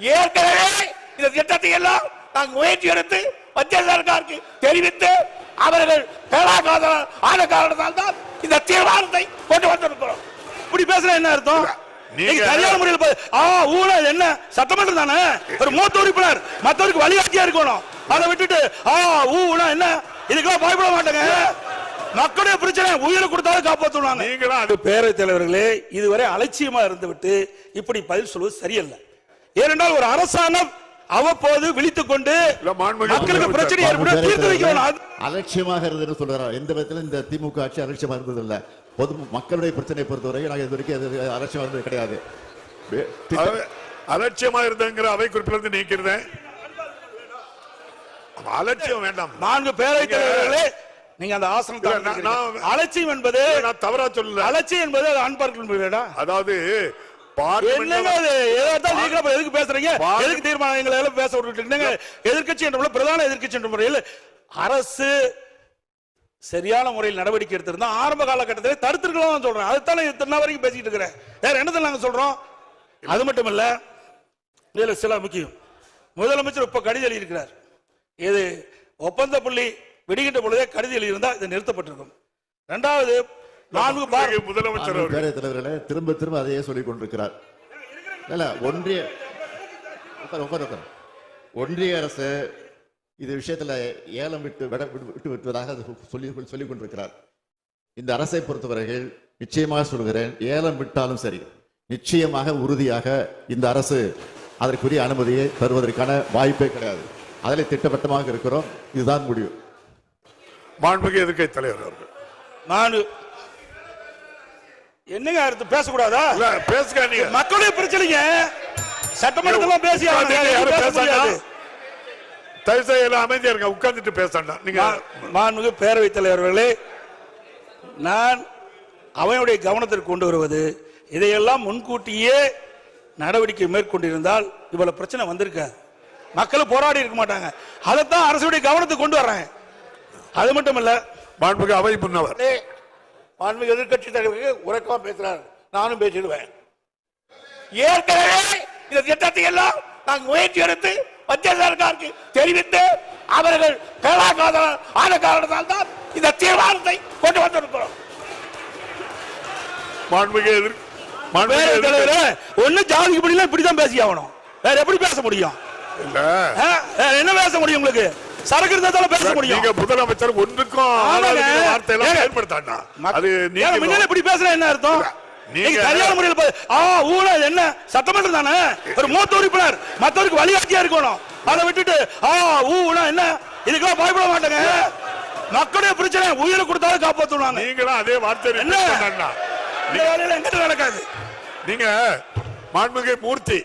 ஏற்கனவே இந்த திட்டத்தை எல்லாம் நாங்கள் முயற்சி எடுத்து மத்திய சர்க்காருக்கு தெரிவித்து அவர்கள் பேராகாத ஆன காரணத்தால் தான் இந்த தீர்மானத்தை கொண்டு வந்திருக்கிறோம். இப்படி பேசுற என்ன அர்த்தம்? சரியான முறையில் ஆ ஊழல் என்ன? சட்டமன்றம் தானே? ஒரு மூத்த உறுப்பினர் மத்தவருக்கு வழிகாட்டியா இருக்கணும். அதை விட்டுட்டு ஆ ஊனா என்ன? இதுக்கெல்லாம் பயப்பட மாட்டாங்க. மக்களுடைய பிரச்சனை உயிரை கொடுத்தாலும் காப்பாற்றுவாங்க நீங்களும் அது பேரவைத் தலைவர்களே இதுவரை அலட்சியமா இருந்துவிட்டு இப்படி பதில் சொல்வது சரியல்ல. ஏனென்றால் ஒரு அரசாங்கம் அவ்வப்போது விழித்துக் கொண்டு மக்களுக்கு. பிரச்சனை ஏற்பட தீர்த்து வைக்கணும் அலட்சியமாக இருந்ததுன்னு சொல்றாரு? எந்த விதத்திலும் இந்த திமுக ஆட்சி அலட்சியமா இருந்தது இல்ல. பொது மக்களுடைய பிரச்சனையை பொறுத்தவரை நாங்கள் இது வரைக்கும் அது அலட்சியமா இருந்தது கிடையாது. அலட்சியமா இருந்தங்கிற அவை குறிப்பிலிருந்து நீக்கிறேன் அலட்சியம் வேண்டாம். நான்கு பேரவைத் தலைவர்களே நீங்க அந்த. நான் அலட்சியம் என்பது நான் தவறா சொல்லல. அலட்சியம் என்பது அன்பார்க்கணும் அதாவது எதுக்கு பேசுறீங்க? எதுக்கு தீர்மானங்களை எல்லாம் பேச விட்டுட்டு எதிர்க்கட்சி என்ற பிரதான எதிர்க்கட்சி என்ற முறையில் அரசு சரியான முறையில் நடவடிக்கை எடுத்திருந்தா ஆரம்ப காலகட்டத்தில் தடுத்திருக்கலாம் சொல்றேன். அதுதானே இத்தனை வரைக்கும் பேசிட்டு இருக்கிறேன். வேற என்னத்தை நாங்க சொல்றோம்? அது மட்டும் இல்ல இதுல சில முக்கியம். முதலமைச்சர் இப்ப கடிதம் எழுதியிருக்கிறார். இது ஒப்பந்த புள்ளி விடுகின்ற பொழுதே கடிதம் எழுதியிருந்தா இது நிறுத்தப்பட்டிருக்கும். இரண்டாவது நான்கு பார். முதலமைச்சர் அவர்கள். பேரவைத் தலைவர்களே திரும்ப திரும்ப அதையே சொல்லிக் கொண்டிருக்கிறார் இல்ல ஒன்றிய. ஒன்றிய அரசு இது விஷயத்துல ஏலம் விட்டு விட- விட்டு விட்டு விட்டதாக அது சொல்லி சொல்லிக் கொண்டிருக்கிறார் இந்த அரசை பொறுத்தவரையில் நிச்சயமாக சொல்கிறேன் ஏலம் விட்டாலும் சரி நிச்சயமாக உறுதியாக இந்த அரசு அதற்குரிய அனுமதியை தருவதற்கான வாய்ப்பே கிடையாது. அதில் திட்டவட்டமாக இருக்கிறோம். இதுதான் முடிவு. மாண்புமிகு எதிர்க்கை தலைவர் அவர்கள். நான் என்னங்க அடுத்து பேசக்கூடாதா? பேசுங்க நீங்க மக்களுடைய பிரச்சனைங்க. சட்டமன்றத்துல பேசி. தயவு செய்து எல்லாம் அமைதியா இருங்க. உட்கார்ந்துட்டு பேசண்டாம் நீங்க மாண்புமிகு பேரவைத் தலைவர்களே நான் அவையுடைய கவனத்திற்கு கொண்டு வருவது இதையெல்லாம் முன்கூட்டியே நடவடிக்கை மேற்கொண்டிருந்தால் இவ்வளவு பிரச்சனை வந்திருக்காது மக்கள் போராடி இருக்க மாட்டாங்க. அதைத்தான் அரசுடைய கவனத்துக்கு கொண்டு வர்றேன். அது மட்டும் இல்ல மாண்புமிகு அவை முன்னவர் மாண்புமிகு எதிர்க்கட்சி தலைவருக்கு உறக்கமா பேசுறாரு. நானும் பேசிடுவேன். ஏற்கனவே இந்த திட்டத்தை எல்லாம் நாங்கள் முயற்சி எடுத்து மத்திய சர்க்காருக்கு தெரிவித்து அவர்கள் பேராகாத ஆன காரணத்தால் தான் இந்த தீர்மானத்தை கொண்டு வந்திருக்கிறோம். ஒண்ணு ஜாதிக்கு இப்படிதான் பேசி ஆகணும். வேற எப்படி பேச முடியும்? என்ன பேச முடியும் உங்களுக்கு? சரக்கு இருந்தாலும் பேச முடியும். நீங்க முதலமைச்சர் ஒன்றுக்கும் வார்த்தையெல்லாம் ஏங்க. பயன்படுத்தாண்டா அது நீங்க முன்னால இப்படி பேசுற என்ன அர்த்தம்? நீங்க- சரியான முறையில் ஆ ஊழல் என்ன? சட்டமன்றம் தானே? ஒரு மூத்த உறுப்பினர் மத்தவருக்கு வழிகாட்டியா இருக்கணும். அதை விட்டுட்டு ஆ ஊனா என்ன? இதுக்கெல்லாம் பயப்பட மாட்டாங்க. மக்களுடைய பிரச்சனை உயிரை கொடுத்தாலும் காப்பாற்றுவாங்க நீங்களும் அதே வார்த்தை என்ன? எங்கிட்ட நடக்காது. நீங்க மாண்புமிகு மூர்த்தி.